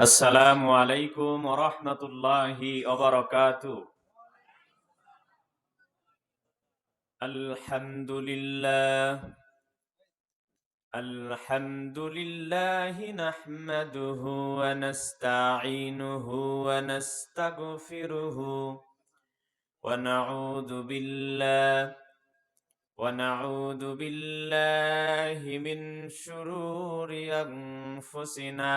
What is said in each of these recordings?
السلام عليكم ورحمة الله وبركاته. الحمد لله. الحمد لله نحمده ونستعينه ونستغفره ونعوذ بالله. ونعوذ بالله من شرور أنفسنا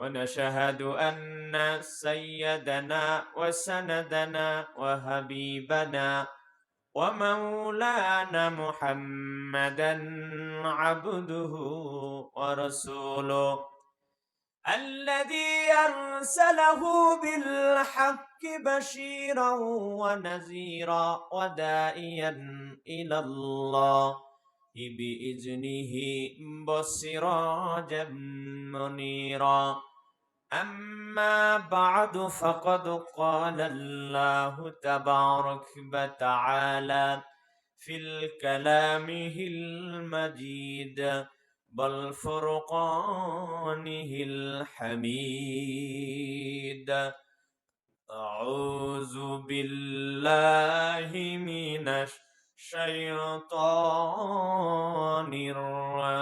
ونشهد أن سيدنا وسندنا وحبيبنا ومولانا محمدا عبده ورسوله الذي أرسله بالحق بشيرا ونذيرا ودائيا إلى الله بإذنه وسراجا منيرا أما بعد فقد قال الله تبارك وتعالى في الكلامه المجيد بل فرقانه الحميد. أعوذ بالله من الشيطان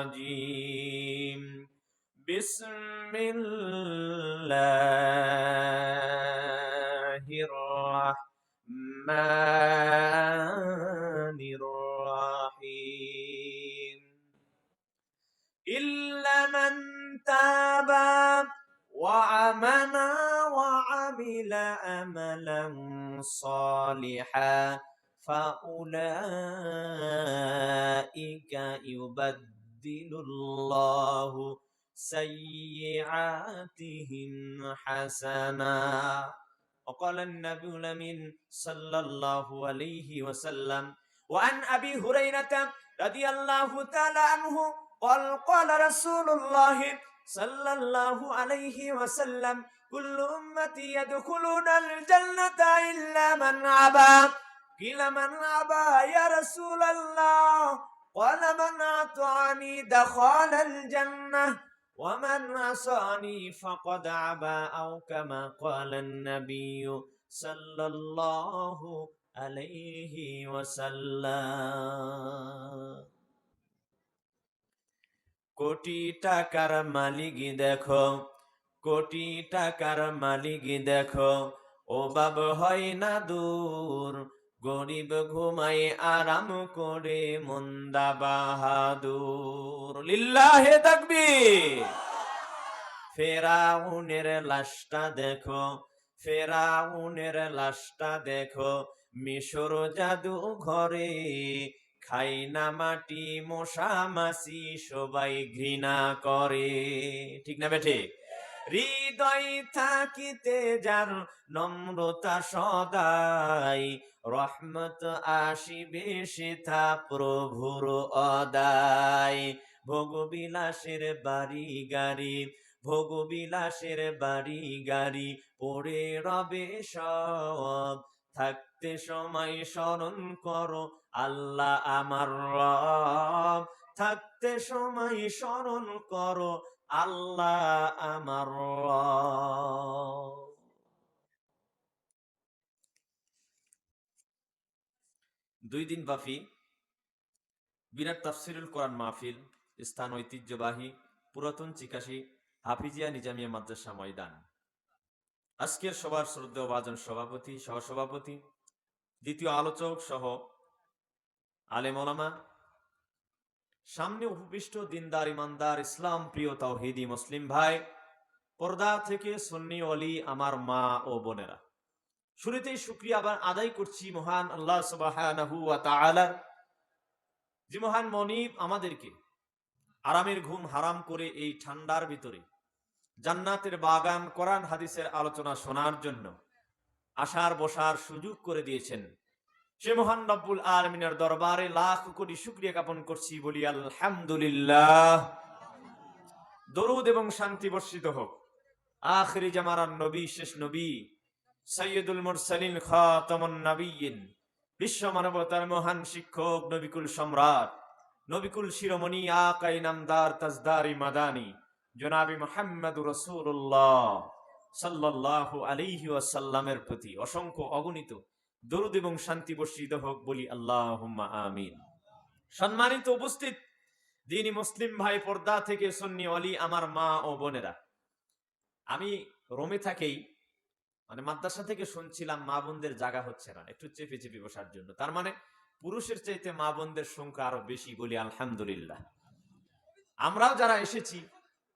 الرجيم. بسم الله الرحمن الرحيم إلا من تاب وعمل وعمل أملا صالحا فأولئك يبدل الله سيئاتهم حسنا وقال النبي الأمين صلى الله عليه وسلم وعن أبي هريرة رضي الله تعالى عنه قال قال رسول الله صلى الله عليه وسلم كل أمتي يدخلون الجنة إلا من أبى قيل من أبى يا رسول الله قال من أطعني دخل الجنة ومن عصاني فقد أبى أو كما قال النبي صلى الله عليه وسلم কোটি টাকার মালিক দেখো কোটি টাকার মালিক দেখো ও বাব হয় না দূর গরিব ঘুমাই আরাম করে মন্দা বাহাদুর। লিল্লাহে তাকবীর। ফেরাউনের লাশটা দেখো, ফেরাউনের লাশটা দেখো, মিশর জাদু ঘরে খাই না মাটি, মশা মাসি সবাই ঘৃণা করে। ঠিক না বেঠে হৃদয় থাকিতে যার নম্রতা সদাই, রহমত আসিবে সেথা প্রভুর অদায় ভোগবিলাসের বাড়ি গাড়ি ভোগবিলাসের বাড়ি গাড়ি, পড়ে রবে সব। থাকতে সময় স্মরণ করো, আল্লাহ আমার রব। থাকতে সময় স্মরণ করো আল্লাহ আমার দুই দিন ব্যাপী বিরাট তাফসিরুল কোরআন মাহফিল, স্থান ঐতিহ্যবাহী, পুরাতন চিকাশি, হাফিজিয়া নিজামিয়া মাদ্রাসা ময়দান। আজকের সবার শ্রদ্ধেয় বাজন সভাপতি, সহসভাপতি, দ্বিতীয় আলোচক সহ আলেমলামা সামনে উপবিষ্ট দিনদার ইমানদার ইসলাম প্রিয় তাওহিদি মুসলিম ভাই, পর্দা থেকে সন্নি অলি আমার মা ও বোনেরা। শুরুতেই শুক্রিয়া আবার আদায় করছি মহান আল্লাহ ওয়া যে মহান মনিব আমাদেরকে আরামের ঘুম হারাম করে এই ঠান্ডার ভিতরে জান্নাতের বাগান কোরআন হাদিসের আলোচনা শোনার জন্য আসার বসার সুযোগ করে দিয়েছেন। সে মহান রব্বুল আলমিনের দরবারে লাখ কোটি শুক্রিয়া জ্ঞাপন করছি বলি আলহামদুলিল্লাহ। দরুদ এবং শান্তি বর্ষিত হোক। আখরি জামারান নবী, শেষ নবী সৈয়দুল মুরসালিন খাতামুন নবীন বিশ্ব মানবতার মহান শিক্ষক নবিকুল সম্রাট, নবিকুল শিরোমণি আকাই নামদার তাজদারি মাদানি, জনাবি মোহাম্মদ রসুল্লাহ সাল্লাল্লাহু আলাইহি ওয়াসাল্লামের প্রতি অসংখ্য অগণিত দরুদ এবং শান্তি বর্ষিত হোক বলি আল্লাহুম্মা আমিন। সম্মানিত উপস্থিত দিনী মুসলিম ভাই পর্দা থেকে সন্নি অলি আমার মা ও বোনেরা, আমি রোমে থাকেই মানে মাদ্রাসা থেকে শুনছিলাম মা বোনদের জায়গা হচ্ছে না, একটু চেপে চেপে বসার জন্য। তার মানে পুরুষের চাইতে মা বোনদের সংখ্যা আরও বেশি বলি আলহামদুলিল্লাহ। আমরাও যারা এসেছি,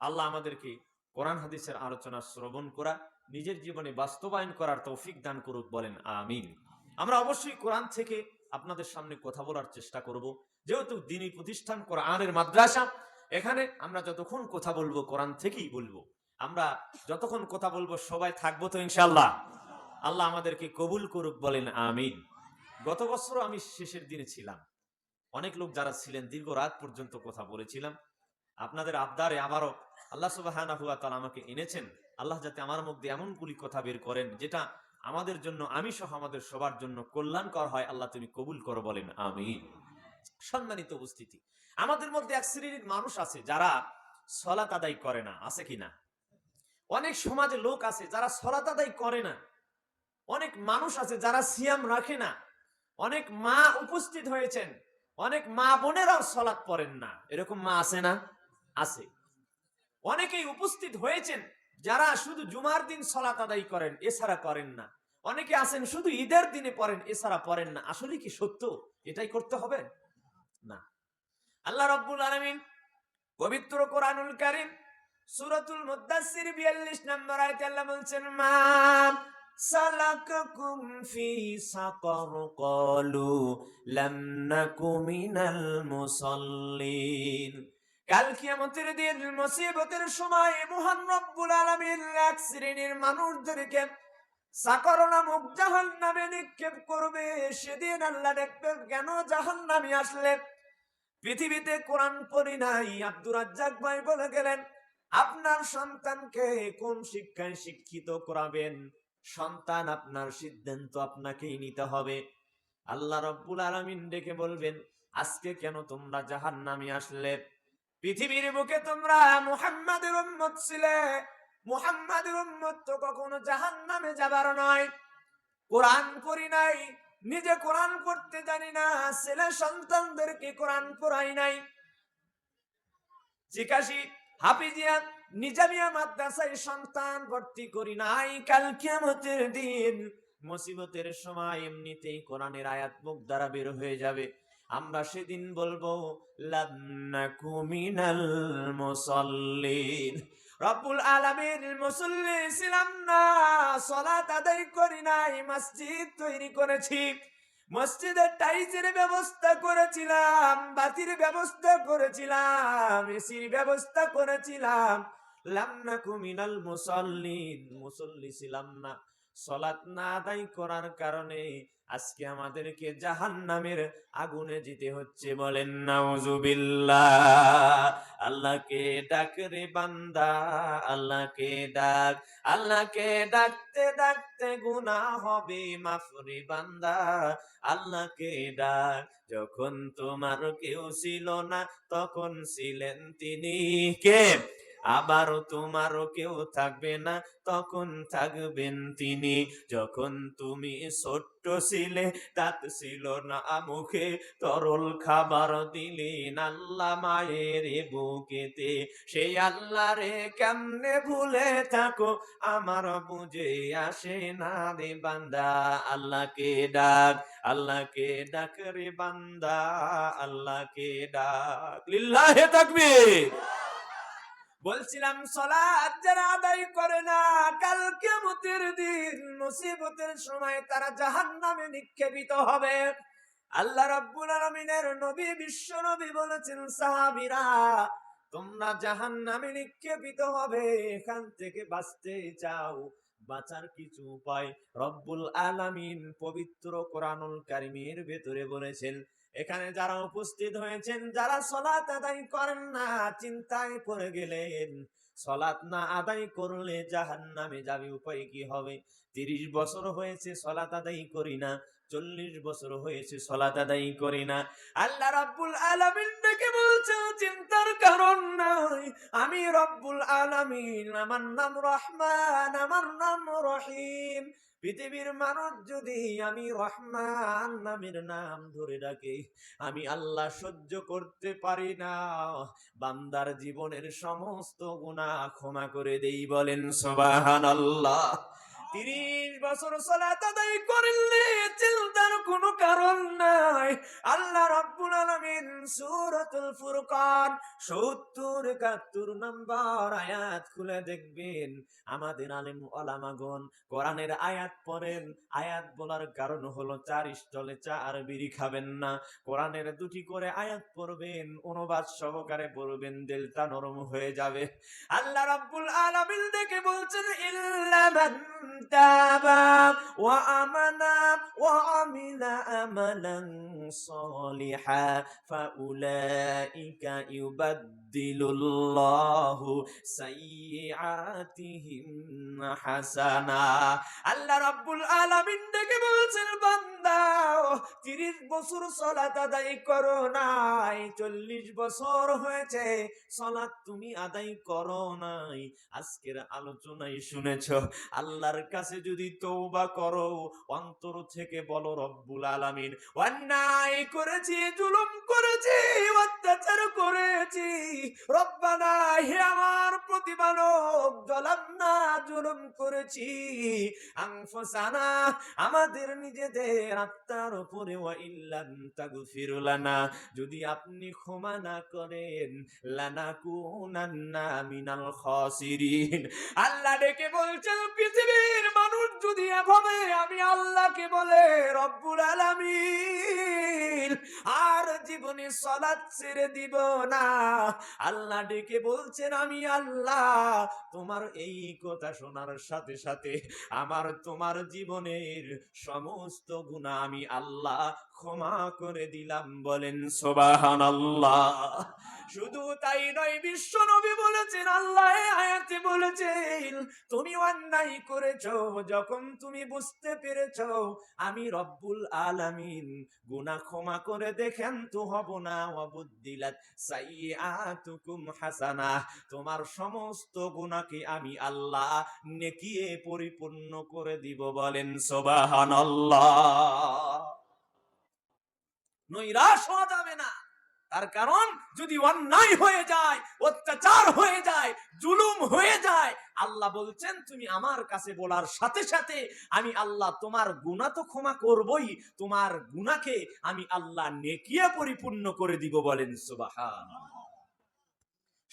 আল্লাহ আমাদেরকে কোরআন হাদিসের আলোচনা শ্রবণ করা, নিজের জীবনে বাস্তবায়ন করার তৌফিক দান করুক বলেন, আমিন। আমরা অবশ্যই কোরআন থেকে আপনাদের সামনে কথা বলার চেষ্টা করব। যেহেতু দিনী প্রতিষ্ঠান কোরআনের মাদ্রাসা, এখানে আমরা যতক্ষণ কথা বলব কোরআন থেকেই বলব। আমরা যতক্ষণ কথা বলব সবাই থাকব তো ইনশাল্লাহ আল্লাহ আমাদেরকে কবুল করুক বলেন, আমিন। গত বছর আমি শেষের দিনে ছিলাম। অনেক লোক যারা ছিলেন, দীর্ঘ রাত পর্যন্ত কথা বলেছিলাম। আপনাদের আবদারে আবারও আল্লাহ সুবাহ আমাকে এনেছেন। আল্লাহ যাতে আমার মধ্যে এমন গুলি কথা বের করেন, যেটা আমাদের জন্য, আমি সহ আমাদের সবার জন্য কল্যাণকর হয়, আল্লাহ তুমি কবুল করো বলেন আমি সম্মানিত উপস্থিতি, আমাদের মধ্যে এক শ্রেণির মানুষ আছে যারা সলাত আদায় করে না, আছে কিনা অনেক সমাজে লোক আছে যারা সলাত আদায় করে না। অনেক মানুষ আছে যারা সিয়াম রাখে না। অনেক মা উপস্থিত হয়েছেন, অনেক মা বোনেরাও সলাৎ পড়েন না। এরকম মা আছে না? আছে। অনেকেই উপস্থিত হয়েছেন যারা শুধু জুমার দিন সলাত আদায় করেন, এছাড়া করেন না। অনেকে আছেন শুধু ঈদের দিনে পড়েন, এছাড়া পড়েন না। আসলে কি সত্য? এটাই করতে হবে? না। আল্লাহ রব্বুল আলমিন পবিত্র কোরআনুল কারীম সুরতুল মুদ্দাসসির 42 নম্বর আয়াতে আল্লাহ বলছেন, মা সালাকাকুম ফি সাকার ক্বালু, লাম নাকু মিনাল মুসাল্লিন কাল কিয়ামতের দিন মুসিবতের সময় মহান রব্বুল আলামিন এক শ্রেণির মানুষদেরকে সাকর নামক জাহান নামে নিক্ষেপ করবে। সেদিন আল্লাহ দেখবেন কেন জাহান নামে আসলে? পৃথিবীতে কোরআন পড়ি নাই, আব্দুর রাজ্জাক ভাই বলে গেলেন, আপনার সন্তানকে কোন শিক্ষায় শিক্ষিত করাবেন? সন্তান আপনার সিদ্ধান্ত আপনাকেই নিতে হবে। আল্লাহ রব্বুল আলামিন ডেকে বলবেন, আজকে কেন তোমরা জাহান নামে আসলে? পৃথিবীর বুকে তোমরা মুহাম্মাদের উম্মত ছিলে। মুহাম্মাদের উম্মত তো কখনো জাহান নামে যাবার নয়। কোরআন পড়ি নাই, নিজে কোরআন পড়তে জানি না, ছেলে সন্তানদেরকে কোরআন পড়াই নাই। জিকাশি, হাফিজিয়া, নিজামিয়া মাদ্রাসায় সন্তান ভর্তি করি নাই, কাল কিয়ামতের দিন মুসিবতের সময় এমনিতেই কোরআনের আয়াত মুখ দ্বারা বের হয়ে যাবে। আমরা সেদিন বলব লান্নাকু মিনাল মুসাল্লিন। রব্বুল আলামিন মুসল্লি ছিলাম না, সালাত আদায় করি নাই, মসজিদ তৈরি করেছি। মসজিদের টাইজের ব্যবস্থা করেছিলাম, বাতির ব্যবস্থা করেছিলাম, এসির ব্যবস্থা করেছিলাম। লামনাকু মিনাল মুসাল্লিন, মুসল্লি ছিলাম না। সলাত না আদায় করার কারণে আজকে আমাদেরকে জাহান নামের আগুনে যেতে হচ্ছে বলেন, নাউজুবিল্লাহ, আল্লাহকে ডাক রে বান্দা, আল্লাহকে ডাক, আল্লাহকে ডাকতে ডাকতে গুনাহ হবে মাফরি বান্দা, আল্লাহকে ডাক, যখন তোমার কেউ ছিল না তখন ছিলেন তিনি কে? আবারও তোমারও কেউ থাকবে না, তখন থাকবেন তিনি। যখন তুমি ছোট্ট ছিলে তাত ছিল না মুখে তরল খাবার দিলেন আল্লাহ মায়ের বুকেতে। সেই আল্লাহ রে কেমনে ভুলে থাকো, আমার বুঝে আসে না রে বান্দা, আল্লাহকে ডাক আল্লাহকে ডাক রে বান্দা, আল্লাহকে ডাক। লিল্লাহে তাকবীর! বলছিলাম সলাদ যারা আদায় করে না, কাল কেমতের দিন মুসিবতের সময় তারা জাহান নামে নিক্ষেপিত হবে। আল্লাহ রাব্বুল আলামিনের নবী, বিশ্ব নবী বলেছেন, সাহাবীরা, তোমরা জাহান নামে নিক্ষেপিত হবে, এখান থেকে বাঁচতে চাও। বাঁচার কিছু উপায় রব্বুল আলামিন পবিত্র কোরআনুল কারিমের ভেতরে বলেছেন এখানে যারা উপস্থিত হয়েছেন, যারা সলাত আদায় করেন না, চিন্তায় পড়ে গেলেন। সলাত না আদায় করলে জাহান নামে যাবে, উপায় কি হবে? তিরিশ বছর হয়েছে সলাত আদায় করি না। চল্লিশ বছর হয়েছে, সলাত আদায় করি না। আল্লাহ রাব্বুল আলামিন ডেকে বলছে, চিন্তার কারণ নাই। আমি রব্বুল আলামিন, আমার নাম রহমান, আমার নাম রহিম। পৃথিবীর মানুষ যদি আমি রহমান নামের নাম ধরে ডাকে, আমি আল্লাহ সহ্য করতে পারি না। বান্দার জীবনের সমস্ত গুনাহ ক্ষমা করে দেই বলেন সুবাহান আল্লাহ তিরিশ বছর সলাত আদায় করলে চিন্তার কোনো কারণ নাই। আল্লাহ রাব্বুল আলামিন সূরাতুল ফুরকান 70 71 নম্বর আয়াত খুলে দেখবেন। আমাদের আলেম ওলামাগণ কোরআনের আয়াত পড়েন। আয়াত বলার কারণ হলো চার স্টলে চা আর বিড়ি খাবেন না। কোরআনের দুটি করে আয়াত পড়বেন, অনুবাদ সহকারে পড়বেন, দিলটা নরম হয়ে যাবে। আল্লাহ রাব্বুল আলামিন দেখে বলছেন, ইল্লা মান তাবা হাসানা আল্লাহ রাব্বুল আলামিন ডেকে বলছেন, বান্দা 30 বছর সালাত আদায় করো নাই 40 বছর হয়েছে, সালাত তুমি আদায় করো নাই। আজকের আলোচনায় শুনেছ, আল্লাহর কাছে যদি করো অন্তর থেকে বলো রব্বুল আলামিন। অন্যায় করেছি, জুলুম করেছি, অত্যাচার করেছি। রব্বানা, হে আমার প্রতিপালক, জলান্না, জুলুম করেছি। আনফুসানা, আমাদের নিজেদের আত্মার উপরে ওয়া ইল্লাম তাগফির লানা। যদি আপনি ক্ষমা না করেন, লানাকুনান্না মিনাল খাসিরিন। আল্লাহ ডেকে বলছেন, পৃথিবীর মানুষ যদি এভাবে আমি আল্লাহকে বলে, রব্বুল আলামিন, আর জীবনে সলাৎ ছেড়ে দিব না। আল্লাহ ডেকে বলছেন, আমি আল্লাহ, তোমার এই কথা শোনার সাথে সাথে আমার, তোমার জীবনের সমস্ত গুণা আমি আল্লাহ ক্ষমা করে দিলাম। বলেন সোবাহান আল্লাহ শুধু তাই নয়, বিশ্ব নবী বলেছেন, আল্লাহ আয়াতে বলেছেন, তুমি অন্যায় করেছ, যখন তুমি বুঝতে পেরেছ, আমি রব্বুল আলামিন গুনাহ ক্ষমা করে দেখেন, তো হব না অবুদ্দিলাত সাইয়াতুকুম হাসানা, তোমার সমস্ত গুনাহকে আমি আল্লাহ নেকিয়ে পরিপূর্ণ করে দিব, বলেন সুবহানাল্লাহ। নৈরাশ হওয়া যাবে না। তার কারণ যদি অন্যায় হয়ে যায়, অত্যাচার হয়ে যায়, জুলুম হয়ে যায়, আল্লাহ বলছেন, তুমি আমার কাছে বলার সাথে সাথে আমি আল্লাহ তোমার গুণা তো ক্ষমা করবই, তোমার গুণাকে আমি আল্লাহ নেকিয়ে পরিপূর্ণ করে দিব বলেন সুবাহান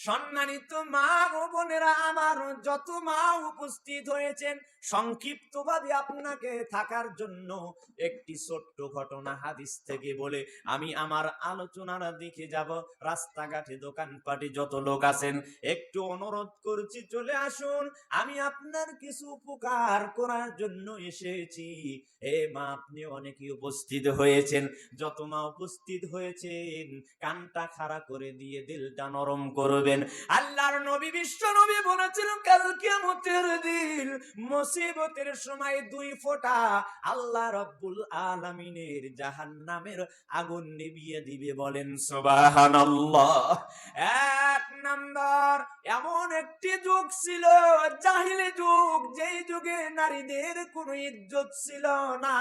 সম্মানিত মা ও বোনেরা আমার যত মা উপস্থিত হয়েছেন সংক্ষিপ্তভাবে আপনাকে থাকার জন্য একটি ছোট্ট ঘটনা হাদিস থেকে বলে আমি আমার আলোচনার দিকে যাব। রাস্তাঘাটে, দোকানপাটে যত লোক আছেন, একটু অনুরোধ করছি, চলে আসুন। আমি আপনার কিছু উপকার করার জন্য এসেছি। হে মা, আপনি অনেকে উপস্থিত হয়েছেন। যত মা উপস্থিত হয়েছেন, কানটা খাড়া করে দিয়ে, দিলটা নরম করবেন আল্লাহর নবী বিশ্ব নবী বলেছিল কাল কিয়ামতের দিন মুসিবতের সময় দুই ফোঁটা আল্লাহ রব্বুল আলামিনের জাহান্নামের আগুন নিভিয়ে দিবে। বলেন, সুবহানাল্লাহ। এক নাম্বার, এমন একটি যুগ ছিল, জাহিলি যুগ, যেই যুগে নারীদের কোনো ইজ্জত ছিল না,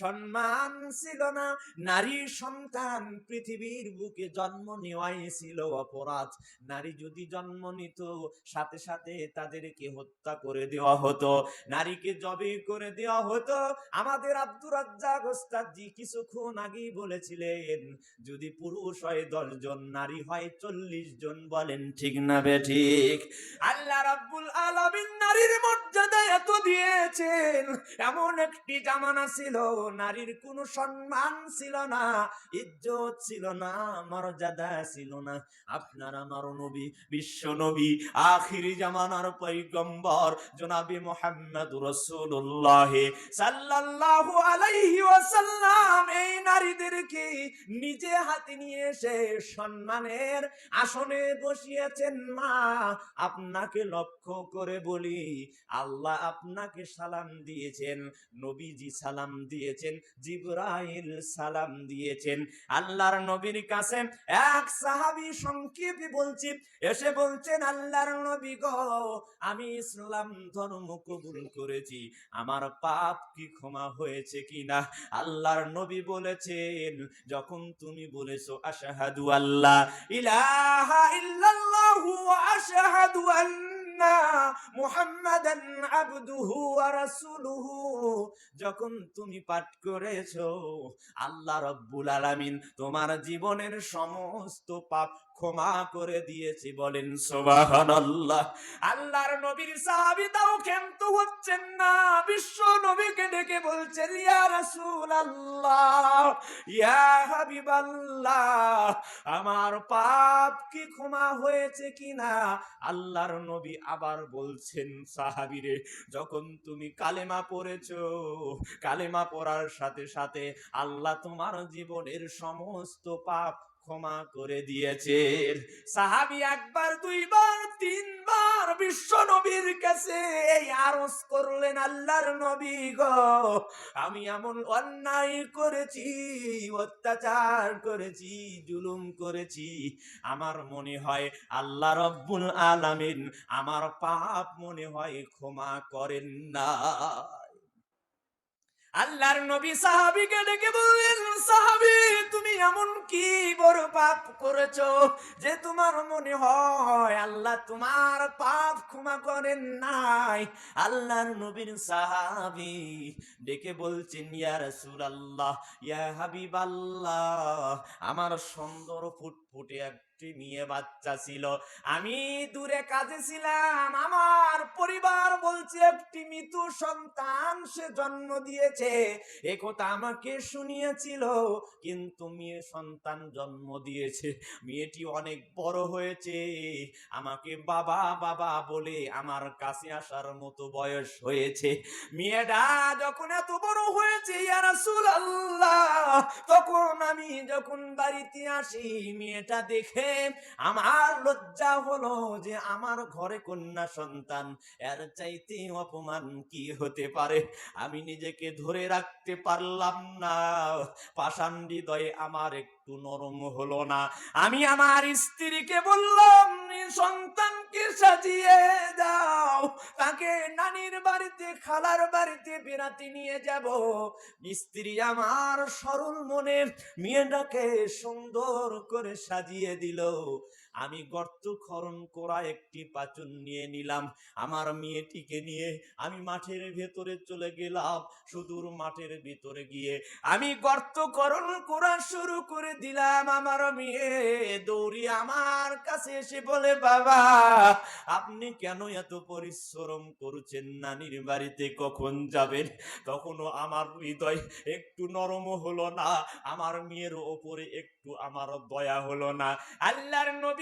সম্মান ছিল না, নারী সন্তান পৃথিবীর বুকে জন্ম নেওয়াই ছিল অপরাধ। নারী যদি জন্ম নিত, সাথে সাথে তাদেরকে হত্যা করে দেওয়া হতো। নারীকে জবে করে দেওয়া হতো। আমাদের আব্দুর রাজ্জাক কিছুক্ষণ আগেই বলেছিলেন, যদি পুরুষ হয় দশ জন, নারী হয় চল্লিশ জন। বলেন, ঠিক না বে, ঠিক। আল্লাহ রাব্বুল আলামিন নারীর মর্যাদা এত দিয়েছেন। এমন একটি জামানা ছিল, নারীর কোনো সম্মান ছিল না, ইজ্জত ছিল না, মর্যাদা ছিল না। আপনার আমার নবী, বিশ্ব নবী, আখিরি জামানার পৈগম্বর জনাবি মোহাম্মদ রসুল্লাহ সাল্লাল্লাহু আলাইহি ওয়াসাল্লাম। এই নারীদেরকে নিজে হাতে নিয়ে এসে সম্মানের আসনে বসিয়েছেন, মা, আপনাকে লক্ষ্য করে বলি, আল্লাহ আপনাকে সালাম দিয়েছেন, নবীজি সালাম দিয়েছেন, জিব্রাইল সালাম দিয়েছেন। আল্লাহর নবীর কাছে এক সাহাবী সংক্ষেপে বলছি এসে বলছেন আল্লাহর নবী গো, আমি ইসলাম ধর্ম কবুল করেছি। আমার পাপ কি ক্ষমা হয়েছে কিনা আল্লাহর নবী বলেছেন, যখন তুমি বলেছ, আশাহাদু আল্লাহ, ইলাহা ইল্লাল্লাহু আশহাদু আন্না মুহাম্মাদান আবদুহু ওয়া রাসূলুহু। যখন তুমি পাঠ করেছ, আল্লাহ রব্বুল আলামিন তোমার জীবনের সমস্ত পাপ ক্ষমা করে দিয়েছি, বলেন সুবহানাল্লাহ। আল্লাহর নবীর সাহাবী তাও ক্ষান্ত হচ্ছেন না। বিশ্ব নবীকে ডেকে বলছেন, ইয়া রাসূলুল্লাহ, ইয়া হাবিবাল্লাহ, আমার পাপ কি ক্ষমা হয়েছে কিনা? আল্লাহর নবী আবার বলছেন সাহাবীরে যখন তুমি কালেমা পড়েছো, কালেমা পড়ার সাথে সাথে আল্লাহ তোমার জীবনের সমস্ত পাপ ক্ষমা করে দিয়েছেন সাহাবি একবার, দুইবার, তিনবার বিশ্ব নবীর কাছে এই আরজ করলেন, আল্লাহর নবী গো, আমি এমন অন্যায় করেছি, অত্যাচার করেছি, জুলুম করেছি। আমার মনে হয় আল্লাহ রব্বুল আলামিন আমার পাপ মনে হয় ক্ষমা করেন না। আল্লাহর নবী সাহাবীকে ডেকে বললেন, সাহাবি, তুমি এমন কি বড় পাপ করেছ যে তোমার মনে হয় আল্লাহ তোমার পাপ ক্ষমা করেন নাই? আল্লাহর নবীর সাহাবি ডেকে বলছেন, ইয়া রাসূলুল্লাহ, ইয়া হাবিবাল্লাহ, আমার সুন্দর ফুটফুটে একটি মেয়ে বাচ্চা ছিল। আমি দূরে কাজে ছিলাম, আমার পরিবার বলছে, একটি মৃত্যু সন্তান সে জন্ম দিয়েছে। এ কথা আমাকে শুনিয়েছিল, কিন্তু মেয়ে সন্তান জন্ম দিয়েছে। মেয়েটি অনেক বড় হয়েছে। আমাকে বাবা বাবা বলে আমার কাছে আসার মতো বয়স হয়েছে। মেয়েটা যখন এত বড় হয়েছে তখন আমি যখন বাড়িতে আসি, মেয়েটা দেখে আমার লজ্জা হলো যে আমার ঘরে কন্যা সন্তান। এর চাইতে অপমান কি হতে পারে? আমি নিজেকে ধরে রাখতে পারলাম না। পাষাণ হৃদয়ে আমার একটু নরম হলো না। আমি আমার স্ত্রীকে বললাম সন্তানকে সাজিয়ে দাও। তাকে নানির বাড়িতে, খালার বাড়িতে বেড়াতে নিয়ে যাব। স্ত্রী আমার সরল মনে মেয়েটাকে সুন্দর করে সাজিয়ে দিল। আমি গর্ত খরণ করা একটি পাচন নিয়ে নিলাম। আমার মেয়েটিকে নিয়ে আমি মাঠের ভেতরে চলে গেলাম, সুদূর মাঠের ভিতরে গিয়ে। আমি গর্ত করণ করা শুরু করে দিলাম আমার মেয়ে। দৌড়ি আমার কাছে এসে বলে, বাবা, আপনি কেন এত পরিশ্রম করছেন? নানির বাড়িতে কখন যাবেন? তখনও আমার হৃদয় একটু নরম হলো না? আমার মেয়ের ওপরে একটু আমার দয়া হলো না? আল্লাহর নবী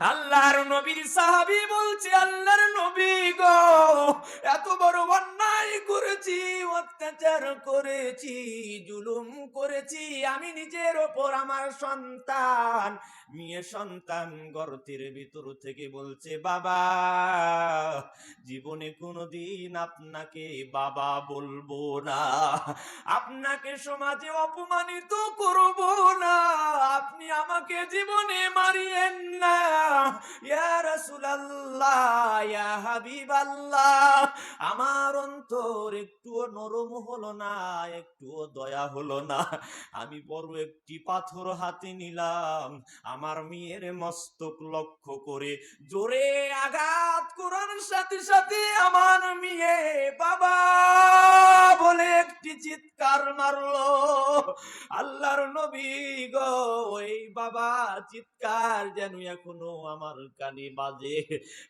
আল্লাহর নবীর সাহাবি বলছে, আল্লাহর নবী গো, এত বড় অন্যায় করেছি, অত্যাচার করেছি, জুলুম করেছি, আমি নিজের ওপর আমার সন্তান মেয়ে সন্তান গর্তের ভিতর থেকে বলছে, বাবা, জীবনে কোনোদিন আপনাকে বাবা বলব না। আপনাকে সমাজে অপমানিত করব না। আপনি আমাকে জীবনে মারিয়েন না। ইয়া হাবিবাল্লাহ, আমার অন্তর একটুও নরম হলো না, একটুও দয়া হলো না। আমি বড় একটি পাথর হাতে নিলাম। আমার মেয়ের মস্তক লক্ষ্য করে জোরে আঘাত করার সাথে সাথে আমার মেয়ে বাবা বলে একটি চিৎকার মারলো। আল্লাহর নবী গো ওই বাবা চিৎকার যেন এখনও আমার কানে বাজে।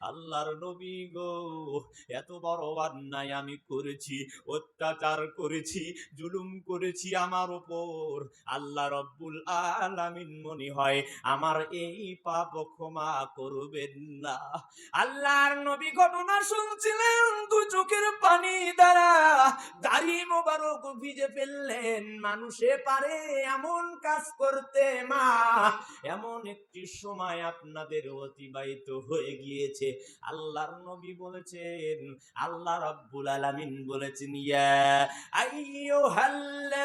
আল্লাহর নবী গো, এত বড় অন্যায় আমি করেছি, অত্যাচার করেছি, জুলুম করেছি আমার ওপর। আল্লাহ রব্বুল আলামিন মনে হয় এই পাপ ক্ষমা করবেন না। আল্লাহর নবী ঘটনা শুনছিলেন, দু চোখের পানি দ্বারা দাড়ি মোবারক ভিজে ফেললেন। মানুষে পারে এমন কাজ করতে মা, এমন একটি সময় আপনাদের অতিবাহিত হয়ে গিয়েছে। আল্লাহর নবী বলেছেন, আল্লাহ রাব্বুল আলামিন বলেছেন, ইয়া আইয়ুহাল্লাযীনা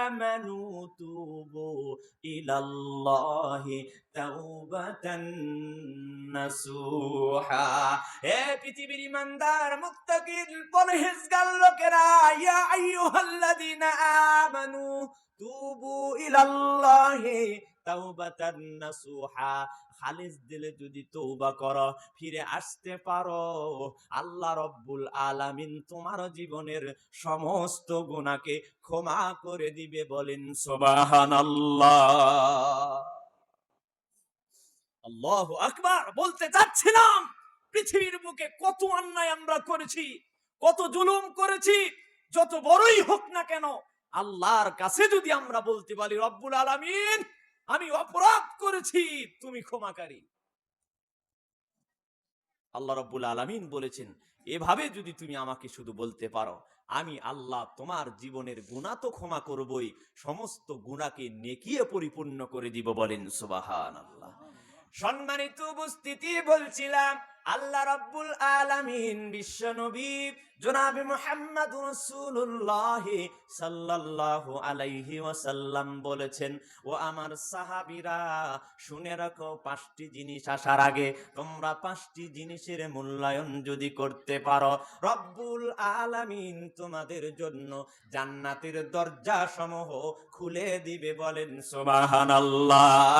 আমানু তুবু ইলাল্লাহি। তাওবাতান নাসুহা। হে পৃথিবীর ইমানদার মুত্তাকিন পরহেজগার লোকেরা ইয়া আইয়ুহাল্লাযীনা আমানু তুবু ইলাল্লাহি। তাওবাতান নাসুহা, খালিস দিলে যদি ফিরে আসতে পারো। আল্লাহ রব্বুল আলামিন তোমার জীবনের সমস্ত গুনাহকে ক্ষমা করে দিবে বলেন, সুবহানাল্লাহ। আল্লাহু আকবার, বলতে চাচ্ছিলাম, পৃথিবীর বুকে কত অন্যায় আমরা করেছি, কত জুলুম করেছি, যত বড়ই হোক না কেন, আল্লাহর কাছে যদি আমরা বলতে পারি, রব্বুল আলামিন আমি অপরাধ করেছি, তুমি ক্ষমাকারী। আল্লাহ রব্বুল আলামিন বলেছেন, এভাবে যদি তুমি আমাকে শুধু বলতে পারো, আমি আল্লাহ তোমার জীবনের গুণা তো ক্ষমা করবই, সমস্ত গুণাকে নেকিয়ে পরিপূর্ণ করে দিব বলেন সুবাহান আল্লাহ সম্মানিত উপস্থিতি, বলছিলাম, আল্লাহ রব্বুল আলামিন বিশ্ব নবী জনাবে মুহাম্মদ রাসূলুল্লাহ সাল্লাল্লাহু আলাইহি ওয়াসাল্লাম বলেছেন, ও আমার সাহাবীরা, শুনে রাখো, পাঁচটি জিনিস আসার আগে তোমরা পাঁচটি জিনিসের মূল্যায়ন যদি করতে পারো, রব্বুল আলামিন তোমাদের জন্য জান্নাতের দরজা সমূহ খুলে দিবে বলেন, সুবহানাল্লাহ।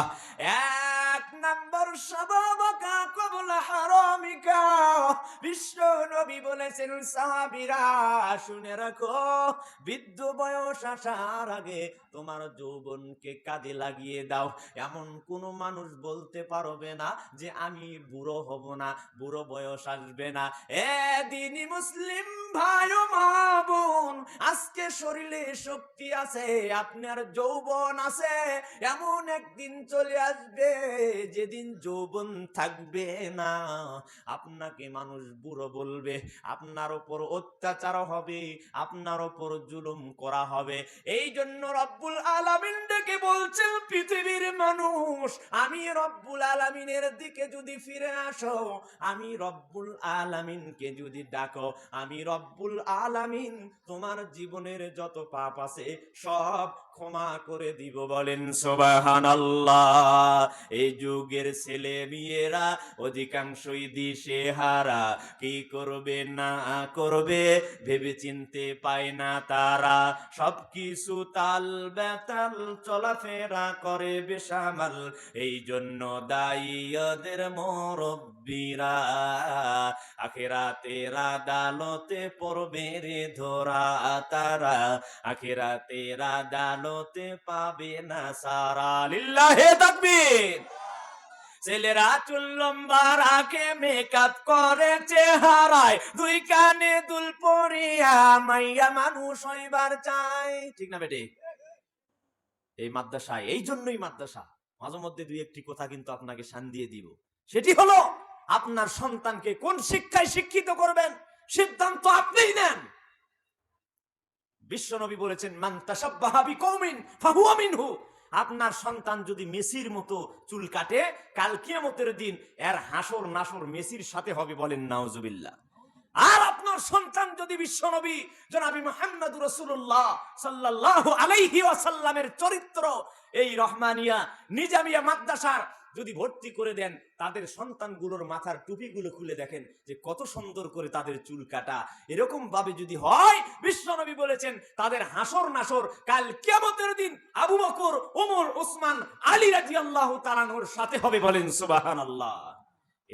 এক নম্বর সবাবকা কবলা হারামিকা, বিশ্ব নবী বলেছেন সাহাবীরা শুনে রাখো। বৃদ্ধ বয়স আসার আগে তোমার যৌবনকে কাজে লাগিয়ে দাও। এমন কোন মানুষ বলতে পারবে না যে আমি বুড়ো হব না, বুড়ো বয়স আসবে না। এ দিনী মুসলিম ভাই মা বোন, আজকে শরীরে শক্তি আছে, আপনার যৌবন আছে, এমন একদিন চলে আসবে যেদিন যৌবন থাকবে না। আপনাকে মানুষ বুড়ো বলবে, আপনার ওপর অত্যাচার হবে, আপনার ওপর জুলুম করা হবে। এই জন্য রব্বুল আলামিন ডেকে বলছেন, পৃথিবীর মানুষ, আমি রব্বুল আলামিনের দিকে যদি ফিরে আসো, আমি রব্বুল আলামিনকে যদি ডাকো, আমি রব্বুল আলামিন তোমার জীবনের যত পাপ আছে সব ক্ষমা করে দিব বলেন সোবাহান আল্লাহ এই যুগের ছেলে মেয়েরা অধিকাংশই দিশে হারা। কি করবে না করবে ভেবে চিনতে পায় না তারা। সবকিছু তাল বেতাল চলাফেরা করে বেসামাল। এই জন্য দায়ী ওদের মুরব্বীরা। আখেরাতের আদালতে পড়বে রে ধরা তারা। আখেরাতের আদালতে পাবে না সারা। লিল্লাহে তাকবীর। ছেলেরা চুল লম্বা রাখে, মেকআপ করে চেহারায়। দুই কানে দুল পরিয়া মাইয়া মানুষ হইবার চাই। ঠিক না বেটে? এই মাদ্রাসায়, এই জন্যই মাদ্রাসা। মাঝে মধ্যে দুই একটি কথা কিন্তু আপনাকে শান দিয়ে দিব। সেটি হলো, আপনার সন্তানকে কোন শিক্ষায় শিক্ষিত করবেন? সিদ্ধান্ত আপনিই নেন। বিশ্বনবী বলেছেন, মান তাসাব্বাহা বিকৌমিন আপনার সন্তান যদি মেসির মতো চুল কাটে, কাল কিয়ামতের দিন এর হাসর নাসর মেসির সাথে হবে বলেন নাউজুবিল্লাহ। আর আপনার সন্তান যদি বিশ্বনবী, জনাবি মোহাম্মদ রসুল্লাহ সাল্লাল্লাহু আলাইহি ওয়াসাল্লামের চরিত্র, এই রহমানিয়া নিজামিয়া মাদ্রাসার যদি ভর্তি করে দেন, তাদের সন্তানগুলোর মাথার টুপিগুলো খুলে দেখেন যে কত সুন্দর করে তাদের চুল কাটা। এরকম ভাবে যদি হয়, বিশ্বনবী বলেছেন, তাদের হাসর নাসর কাল কেমতের দিন আবু বকর, ওমর, ওসমান, আলী রাজি আল্লাহ তালানোর সাথে হবে বলেন সুবহানাল্লাহ।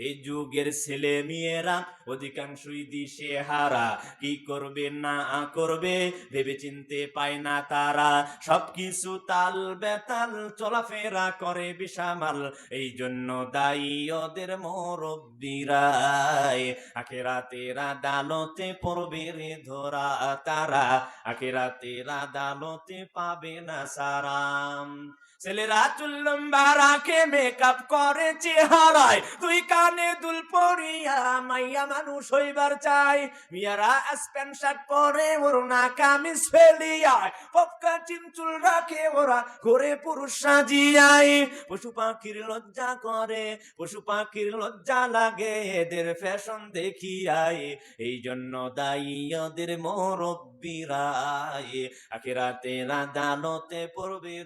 এই যুগের ছেলে মেয়েরা অধিকাংশই দিশে হারা। কি করবে না করবে ভেবে চিনতে পায় না তারা। সবকিছু তাল বেতাল, চলাফেরা করে বিশামাল এই জন্য দায়ী ওদের মোরব্বিরাই। আখেরাতের আদালতে পড়বে রে ধরা তারা। আখেরাতের আদালতে পাবে না সারাম। ছেলেরা চুল লম্বা রাখে মেকআপ করে চেহারায়। তুই কানে দুল পরিয়া মাইয়া মানুষ হইবার চাই। মিয়ারা স্প্যান্ট শার্ট পরে ওর না কামিজ ফেলিয়ায়। পপকা চিমচুল রাখে, ওরা করে পুরুষ সাজিয়ায় পশু পাখির লজ্জা করে, পশু পাখির লজ্জা লাগে, এদের ফ্যাশন দেখিয়ায় এই জন্য দায়ী ওদের মোরব্বিরায় আখেরাতে আদালতে পড়বে